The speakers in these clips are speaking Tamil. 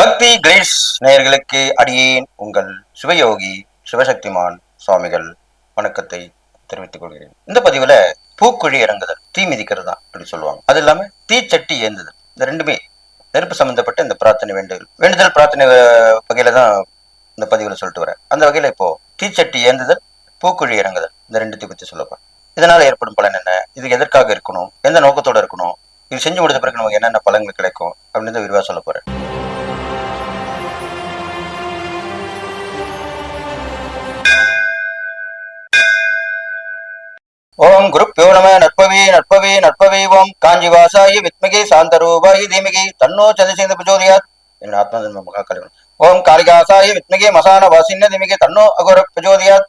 பக்தி கிரீஸ் நேயர்களுக்கு அடியேன் உங்கள் சிவயோகி சிவசக்திமான் சுவாமிகள். வணக்கத்தை தெரிவித்துக் கொள்கிறேன். இந்த பதிவுல பூக்குழி இறங்குதல் தீ மிதிக்கிறது தான் அப்படி சொல்லுவாங்க. அது இல்லாம தீச்சட்டி ஏந்துதல். இந்த ரெண்டுமே நெருப்பு சம்பந்தப்பட்ட இந்த பிரார்த்தனை வேண்டுதல். வேண்டுதல் பிரார்த்தனை வகையில தான் இந்த பதிவுல சொல்லிட்டு வரேன் அந்த வகையில இப்போ தீச்சட்டி ஏந்துதல் பூக்குழி இறங்குதல். இந்த ரெண்டுத்தையும் பத்தி சொல்லப்போம் இதனால ஏற்படும் பலன் என்ன? இது எதற்காக இருக்கணும்? எந்த நோக்கத்தோட இருக்கணும்? இது செஞ்சு முடித்த பிறகு நமக்கு என்னென்ன பலன்கள் கிடைக்கும்? அப்படின்னு விரிவா சொல்ல போறேன். ஓம் குருப்பியோ நம நற்பவே நற்பவே நற்பவே ஓம் காஞ்சி வாசாயி வித்மகே சாந்தரூபாய தீமகி தன்னோ சந்திரசேந்த பிரச்சோதியாத் என் ஆத்மதன்ம மகாக்கலிவன் ஓம் காளிகாசாயி வித்மகே மசான வாசின்ன தீமகி தன்னோ அகோர பிரச்சோதயாத்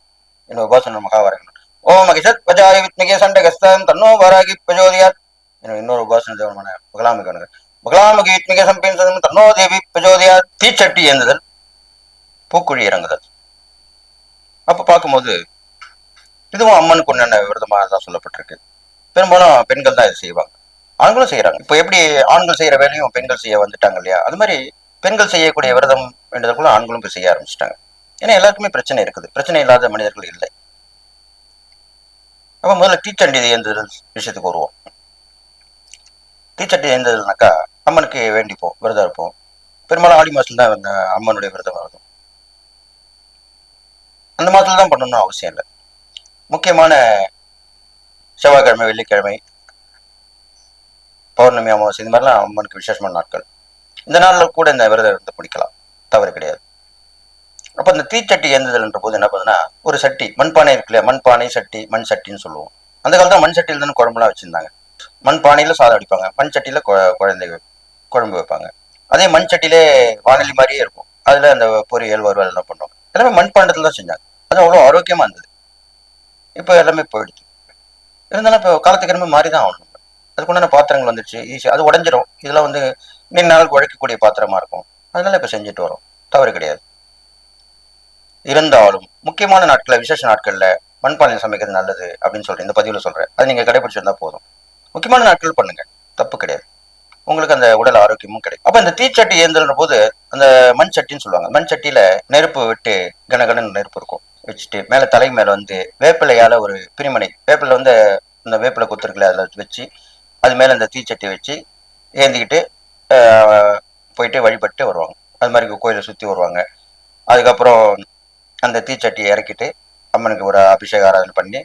என் உபாசன மகாவரங்கள் ஓம் அகிஷத் வஜாய வித்மகே சண்டகஸ்தம் தன்னோ வராகி பிரச்சோதயாத் என் இன்னொரு உபாசன தேவனமான பகலாமிகவனங்கள் பகலாமுகி வித்மகே சம்பின் சதம் தன்னோ தேவி பிரச்சோதயாத் தீச்சட்டி ஏந்துதல் பூக்குழி இறங்குதல் அப்போ பார்க்கும்போது இதுவும் அம்மனுக்கு உண்டான விரதமாக தான் சொல்லப்பட்டிருக்கு. பெரும்பாலும் பெண்கள் தான் இது செய்வாங்க. ஆண்களும் செய்யறாங்க இப்போ எப்படி ஆண்கள் செய்யற வேலையும் பெண்கள் செய்ய வந்துட்டாங்க இல்லையா? அது மாதிரி பெண்கள் செய்யக்கூடிய விரதம் என்றதுக்குள்ள ஆண்களும் போய் செய்ய ஆரம்பிச்சிட்டாங்க. ஏன்னா எல்லாருக்குமே பிரச்சனை இருக்குது. பிரச்சனை இல்லாத மனிதர்கள் இல்லை. அப்போ முதல்ல தீச்சண்டி ஏந்துதல் விஷயத்துக்கு வருவோம். தீச்சண்டி ஏந்துதல்னாக்கா அம்மனுக்கு வேண்டிப்போம் விரதம் இருப்போம். பெரும்பாலும் ஆடி மாசத்துல தான் அம்மனுடைய விரதம் வருதும் அந்த மாதத்துல தான் பண்ணணும்னு அவசியம் இல்லை. முக்கியமான செவ்வாய்க்கிழமை வெள்ளிக்கிழமை பௌர்ணமி அமாவாசை இந்த மாதிரிலாம் அம்மனுக்கு விசேஷமான நாட்கள். இந்த நாளில் கூட இந்த விரதம் இருந்து பிடிக்கலாம் தவறு கிடையாது. அப்போ இந்த தீச்சட்டி ஏந்துதல்ன்ற போது என்ன பண்ணுதுன்னா ஒரு சட்டி மண்பானை இருக்கு இல்லையா? மண்பானை சட்டி மண் சட்டின்னு சொல்லுவோம். அந்த காலத்தில் மண் சட்டியில் தானே குழம்புலாம் வச்சுருந்தாங்க. மண் பானையில் சாதம் அடிப்பாங்க. மண் சட்டியில் குழந்தை குழம்பு வைப்பாங்க. அதே மண் சட்டியிலே வானொலி மாதிரியே இருக்கும். அதில் அந்த பொரியல் வறுவல் எல்லாம் பண்ணுவாங்க. எல்லாமே மண் பாண்டத்தில் தான் செஞ்சாங்க. அது அவ்வளோ ஆரோக்கியமாக இருந்தது. இப்போ எல்லாமே போயிடுச்சு இருந்தாலும் இப்போ காலத்துக்கு எல்லாமே மாறி தான் ஆகணும் அதுக்குண்டான பாத்திரங்கள் வந்துடுச்சு ஈஸி அது உடஞ்சிரும். இதெல்லாம் வந்து நீண்ட நாள் உழைக்கக்கூடிய பாத்திரமா இருக்கும். அதனால இப்போ செஞ்சுட்டு வரோம். தவறு கிடையாது. இருந்தாலும் முக்கியமான நாட்களில் விசேஷ நாட்களில் மண்பானையில் சமைக்கிறது நல்லது அப்படின்னு சொல்கிறேன் இந்த பதிவில் சொல்கிறேன் அது நீங்கள் கடைபிடிச்சிருந்தா போதும். முக்கியமான நாட்கள் பண்ணுங்கள் தப்பு கிடையாது. உங்களுக்கு அந்த உடல் ஆரோக்கியமும் கிடைக்கும். அப்போ இந்த தீச்சட்டி ஏந்திரன்ற போது அந்த மண் சட்டின்னு சொல்லுவாங்க. மண் சட்டியில் நெருப்பு விட்டு கனகன நெருப்பு இருக்கும். வச்சுட்டு மேலே தலை மேலே வந்து வேப்பிலையால் ஒரு பிரிமனை வேப்பிலை வந்து இந்த வேப்பிலை குத்துருக்குல அதில் வச்சு அது மேலே இந்த தீச்சட்டி வச்சு ஏந்திக்கிட்டு போயிட்டு வழிபட்டு வருவாங்க. அது மாதிரி கோயிலை சுற்றி வருவாங்க. அதுக்கப்புறம் அந்த தீச்சட்டியை இறக்கிட்டு அம்மனுக்கு ஒரு அபிஷேக ஆராதனை பண்ணி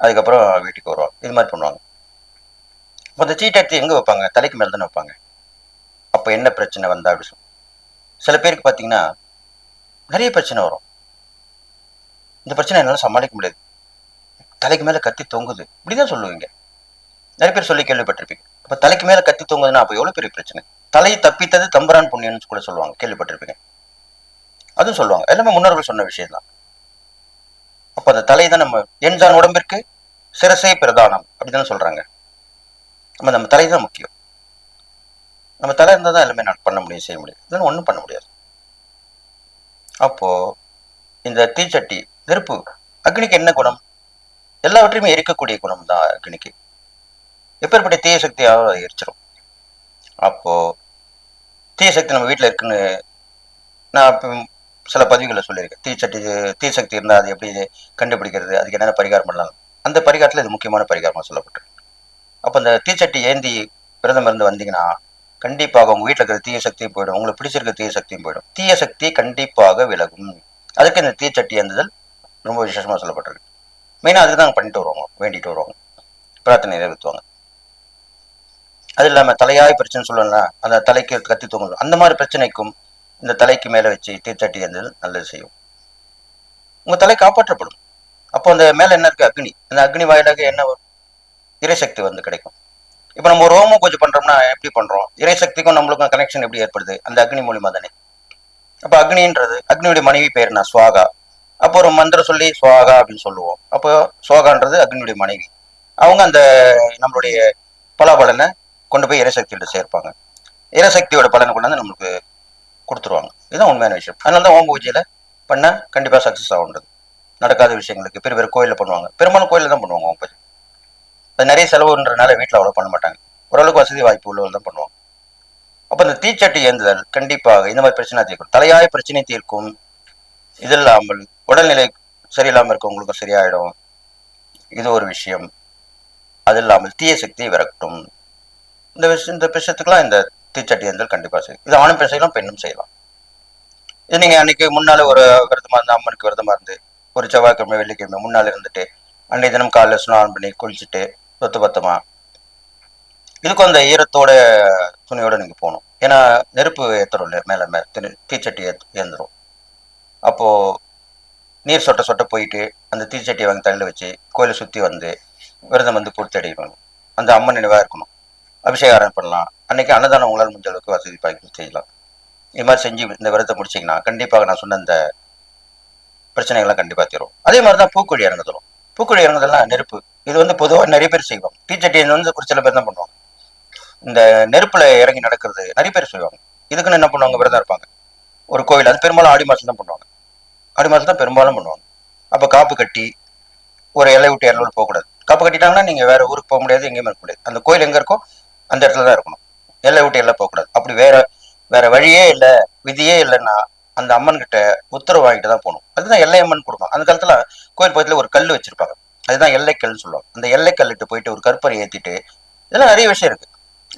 அதுக்கப்புறம் வீட்டுக்கு வருவாங்க. இது மாதிரி பண்ணுவாங்க. இப்போ இந்த சீட்டத்தி எங்கே வைப்பாங்க? தலைக்கு மேலே தானே வைப்பாங்க. அப்போ என்ன பிரச்சனை வந்தா அப்படி சொல்லி சில பேருக்கு பார்த்தீங்கன்னா நிறைய பிரச்சனை வரும். இந்த பிரச்சனை என்னால் சமாளிக்க முடியாது. தலைக்கு மேலே கத்தி தொங்குது. இப்படிதான் சொல்லுவீங்க. நிறைய பேர் சொல்லி கேள்விப்பட்டிருப்பீங்க. அப்போ தலைக்கு மேலே கத்தி தொங்குதுன்னா அப்போ எவ்வளோ பெரிய பிரச்சனை? தலையை தப்பித்தது தம்பரான் புண்ணியம்னு கூட சொல்லுவாங்க. கேள்விப்பட்டிருப்பீங்க. அதுவும் சொல்லுவாங்க. எல்லாமே முன்னோர்கள் சொன்ன விஷயம் தான் அப்போ அந்த தலை தான் நம்ம எண்சான் உடம்பிற்கு சிரசே பிரதானம் அப்படிதானே சொல்றாங்க. நம்ம நம்ம தலை தான் முக்கியம். நம்ம தலை இருந்தால் தான் எல்லாமே நான் பண்ண முடியும் செய்ய முடியும். இல்லைன்னு ஒன்றும் பண்ண முடியாது. அப்போ இந்த தீச்சட்டி நெருப்பு அக்னிக்கு என்ன குணம்? எல்லாவற்றையுமே எரிக்கக்கூடிய குணம் தான் அக்னிக்கு. எப்பேற்பட்ட தீய சக்தியாக எரிச்சிடும் அப்போ தீய சக்தி நம்ம வீட்டில் இருக்குன்னு நான் சில பதிவுகளை சொல்லியிருக்கேன். தீச்சட்டி தீ சக்தி இருந்தால் அது எப்படி கண்டுபிடிக்கிறது? அதுக்கு என்னென்ன பரிகாரம் பண்ணலாம்? அந்த பரிகாரத்தில் இது முக்கியமான பரிகாரமாக சொல்லப்பட்டிருக்கு. அப்போ அந்த தீச்சட்டி ஏந்தி விரதம் இருந்து வந்தீங்கன்னா கண்டிப்பாக உங்கள் வீட்டில் இருக்கிற தீய சக்தியும் போயிடும். உங்களுக்கு பிடிச்சிருக்க தீய சக்தியும் போயிடும். தீய சக்தி கண்டிப்பாக விலகும். அதுக்கு இந்த தீச்சட்டி ஏந்துதல் ரொம்ப விசேஷமாக சொல்லப்பட்டிருக்கு. மெயினாக அதுக்கு தான் பண்ணிட்டு வருவாங்க வேண்டிட்டு வருவாங்க. பிரார்த்தனை நிறைவேற்றுவாங்க. அது இல்லாமல் தலையாய் பிரச்சனை சொல்லணும்னா அந்த தலைக்கு கத்தி தூங்கணும் அந்த மாதிரி பிரச்சனைக்கும் இந்த தலைக்கு மேலே வச்சு தீச்சட்டி ஏந்துதல் நல்லது செய்யும். உங்கள் தலை காப்பாற்றப்படும். அப்போ அந்த மேலே என்ன இருக்கு? அக்னி. அந்த அக்னி வாயிலாக என்ன வரும்? இறைசக்தி வந்து கிடைக்கும். இப்போ நம்ம ஒரு ஹோமம் பூஜை பண்றோம்னா எப்படி பண்றோம்? இறைசக்திக்கும் நம்மளுக்கும் கனெக்ஷன் எப்படி ஏற்படுது? அந்த அக்னி மூலிமா தானே அப்போ அக்னின்றது அக்னியுடைய மனைவி பேர் நான் சுவாகா. அப்போ ஒரு மந்திரம் சொல்லி சுவாகா அப்படின்னு சொல்லுவோம். அப்போ சுவாகான்றது அக்னியுடைய மனைவி. அவங்க அந்த நம்மளுடைய பலாபலனை கொண்டு போய் இறைசக்தியோட சேர்ப்பாங்க. இறைசக்தியோட பலனை கொண்டாந்து நம்மளுக்கு கொடுத்துருவாங்க. இதுதான் உண்மையான விஷயம். அதனால தான் ஓம் பூஜையில பண்ணா கண்டிப்பா சக்சஸ் ஆகுன்றது. நடக்காத விஷயங்களுக்கு பெரிய பெரிய கோயிலில் பண்ணுவாங்க. பெரும்பாலும் கோயிலில் தான் பண்ணுவாங்க ஓம் பூஜை. அது நிறைய செலவுன்றனால வீட்டில் அவ்வளோ பண்ண மாட்டாங்க. ஓரளவுக்கு வசதி வாய்ப்பு உள்ளவங்க தான் பண்ணுவாங்க. அப்போ இந்த தீச்சட்டி ஏந்துதல் கண்டிப்பாக இந்த மாதிரி பிரச்சனை தீர்க்கும். தலையாய பிரச்சனை தீர்க்கும். இது இல்லாமல் உடல்நிலை சரியில்லாமல் இருக்கவங்களுக்கும் சரியாயிடும். இது ஒரு விஷயம். அது இல்லாமல் தீய சக்தியை விரட்டும் இந்த விஷயம் இந்த விஷயத்துக்குலாம் இந்த தீச்சட்டி எந்தல் கண்டிப்பாக செய்யும் இது ஆணும் பெண் செய்யலாம் பெண்ணும் செய்யலாம். இது நீங்கள் அன்னைக்கு முன்னால் ஒரு விரதமாக இருந்து அம்மனுக்கு விரதமாக இருந்து ஒரு செவ்வாய்க்கிழமை வெள்ளிக்கிழமை முன்னால் இருந்துட்டு அன்றைய தினம் காலையில் ஸ்நானம் பண்ணி குளிச்சுட்டு சொத்து பத்தமாக இதுக்கும் அந்த ஈரத்தோட துணியோடு நீங்கள் போகணும். ஏன்னா நெருப்பு ஏற்றுறோம் இல்லையா மேலே மேலே தீச்சட்டி ஏத்- ஏந்துரும். அப்போது நீர் சொட்ட சொட்ட போயிட்டு அந்த தீச்சட்டியை வாங்கி தள்ளி வச்சு கோயிலை சுத்தி வந்து விரதம் வந்து கொடுத்தடிக்கணும் அந்த அம்மன் நினைவா இருக்கணும். அபிஷேகம் பண்ணலாம். அன்னைக்கு அன்னதானம் உங்களால் முடிஞ்ச அளவுக்கு வசதி பாக்கி செய்யலாம். இது மாதிரி செஞ்சு இந்த விரதத்தை முடிச்சீங்கன்னா கண்டிப்பாக நான் சொன்ன இந்த பிரச்சனைகள்லாம் கண்டிப்பாக தீரும். அதே மாதிரி தான் பூக்குழி இறங்குதலும். பூக்குழி இறங்குதெல்லாம் நெருப்பு. இது வந்து பொதுவாக நிறைய பேர் செய்வாங்க. தீச்சட்டி வந்து ஒரு சில பேர் தான் பண்ணுவாங்க. இந்த நெருப்புல இறங்கி நடக்கிறது நிறைய பேர் செய்வாங்க. இதுக்குன்னு என்ன பண்ணுவாங்க? விரதம் இருப்பாங்க. ஒரு கோயில் அது பெரும்பாலும் ஆடி மாசம் தான் பண்ணுவாங்க. அது மாதிரி தான் பெரும்பாலும் பண்ணுவாங்க. அப்போ காப்பு கட்டி ஒரு எல்லை விட்டு இரநூறு போகக்கூடாது. காப்பு கட்டிட்டாங்கன்னா நீங்கள் வேற ஊருக்கு போக முடியாது எங்கேயுமே இருக்க முடியாது. அந்த கோயில் எங்கே இருக்கோ அந்த இடத்துல தான் இருக்கணும். எல்லை விட்டு எல்லாம் போகக்கூடாது. அப்படி வேற வேற வழியே இல்லை விதியே இல்லைன்னா அந்த அம்மன் கிட்ட உத்தரவு வாங்கிட்டு தான் போகணும். அதுதான் எல்லை அம்மன் கொடுப்பாங்க அந்த காலத்துல கோயில் பக்கத்துல ஒரு கல் வச்சிருப்பாங்க. அதுதான் எல்லைக்கல்னு சொல்லுவாங்க. அந்த எல்லைக்கல்லிட்டு போயிட்டு ஒரு கற்பனை ஏற்றிட்டு இதெல்லாம் நிறைய விஷயம் இருக்கு.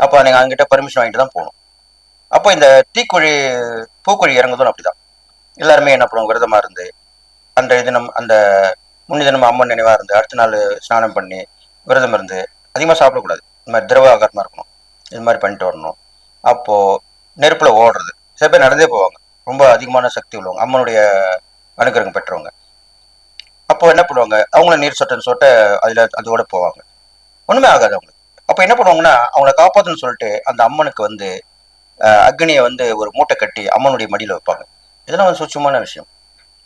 அப்போ நீங்கள் அங்கிட்ட பர்மிஷன் வாங்கிட்டு தான் போகணும். அப்போ இந்த தீக்குழி பூக்குழி இறங்குதும் அப்படிதான். எல்லாருமே என்ன பண்ணுவாங்க விரதமா இருந்து அன்றைய தினம் அந்த முன்னி தினம் அம்மன் நினைவா இருந்து அடுத்த நாள் ஸ்நானம் பண்ணி விரதம் இருந்து அதிகமாக சாப்பிடக்கூடாது. இந்த மாதிரி திரவ ஆகாரமா இருக்கணும். இது மாதிரி பண்ணிட்டு வரணும். அப்போ நெருப்புல ஓடுறது. சில பேர் நடந்தே போவாங்க. ரொம்ப அதிகமான சக்தி உள்ளவங்க அம்மனுடைய அனுகிரகம் பெற்றவங்க. அப்போ என்ன பண்ணுவாங்க? அவங்கள நீர் சொட்டன்னு சொல்லிட்டு அதுல அதோட போவாங்க. ஒண்ணுமே ஆகாது அவங்களுக்கு. அப்போ என்ன பண்ணுவாங்கன்னா அவங்கள காப்பாத்துன்னு சொல்லிட்டு அந்த அம்மனுக்கு வந்து அக்னியை வந்து ஒரு மூட்டை கட்டி அம்மனுடைய மடியில வைப்பாங்க. இதெல்லாம் வந்து சுச்சமான விஷயம்.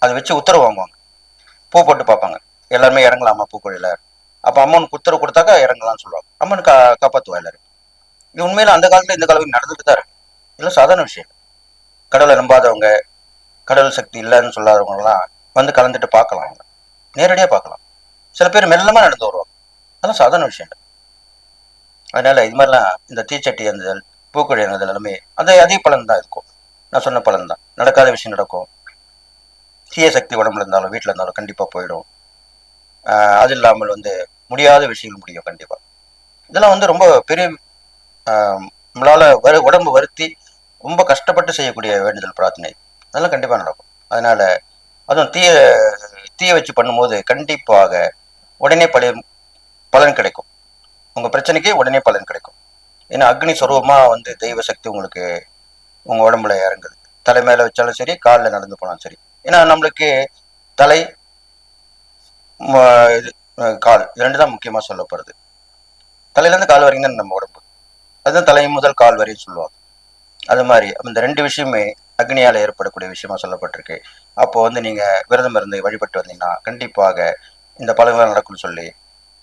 அதை வச்சு உத்தரவு வாங்குவாங்க. பூ போட்டு பார்ப்பாங்க. எல்லாருமே இறங்கலாமா பூக்கொழியில் அப்போ அம்மனுக்கு உத்தரவு கொடுத்தாக்கா இறங்கலாம்னு சொல்லுவாங்க. அம்மன் கா காப்பாற்றுவா எல்லாரும் இது உண்மையில் அந்த காலத்தில் இந்த காலம் நடந்துட்டு தான் இருக்கு. இதெல்லாம் சாதாரண விஷயம். கடவுளை நம்பாதவங்க கடவுள் சக்தி இல்லைன்னு சொல்லாதவங்கலாம் வந்து கலந்துட்டு பார்க்கலாம் அவங்க. நேரடியாக பார்க்கலாம். சில பேர் மெல்லமாக நடந்து வருவாங்க. அதெல்லாம் சாதாரண விஷயம் இல்லை. அதனால இது மாதிரிலாம் இந்த தீச்சட்டி ஏந்துதல் பூக்குழி ஏந்துதல் எல்லாமே அதே அதே பலன் தான் இருக்கும். நான் சொன்ன பலன் தான். நடக்காத விஷயம் நடக்கும். தீய சக்தி உடம்புல இருந்தாலும் வீட்டில் இருந்தாலும் கண்டிப்பாக போயிடும். அது இல்லாமல் வந்து முடியாத விஷயங்கள் முடியும் கண்டிப்பாக இதெல்லாம் வந்து ரொம்ப பெரிய நம்மளால் வரு உடம்பு வருத்தி ரொம்ப கஷ்டப்பட்டு செய்யக்கூடிய வேண்டுதல் பிரார்த்தனை. அதெல்லாம் கண்டிப்பாக நடக்கும். அதனால் அதுவும் தீய தீய வச்சு பண்ணும்போது கண்டிப்பாக உடனே பழைய பலன் கிடைக்கும். உங்கள் பிரச்சனைக்கு உடனே பலன் கிடைக்கும். ஏன்னா அக்னி சொருவமா வந்து தெய்வ சக்தி உங்களுக்கு உங்க உடம்புல இறங்குது. தலை மேல வச்சாலும் சரி காலில் நடந்து போனாலும் சரி. ஏன்னா நம்மளுக்கு தலை இது கால் இது ரெண்டு தான் முக்கியமா சொல்லப்படுது. தலையிலேருந்து கால் வரைக்கும் தான் நம்ம உடம்பு. அதுதான் தலை முதல் கால் வரையும் சொல்லுவாங்க. அது மாதிரி இந்த ரெண்டு விஷயமே அக்னியால ஏற்படக்கூடிய விஷயமா சொல்லப்பட்டிருக்கு. அப்போ வந்து நீங்க விரதம் இருந்து வழிபட்டு வந்தீங்கன்னா கண்டிப்பாக இந்த பலன்கள் நடக்கும்னு சொல்லி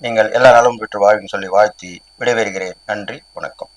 நீங்கள் எல்லா நாளும் பெற்று வாழ்வுன்னு சொல்லி வாழ்த்தி விடைபெறுகிறேன். நன்றி வணக்கம்.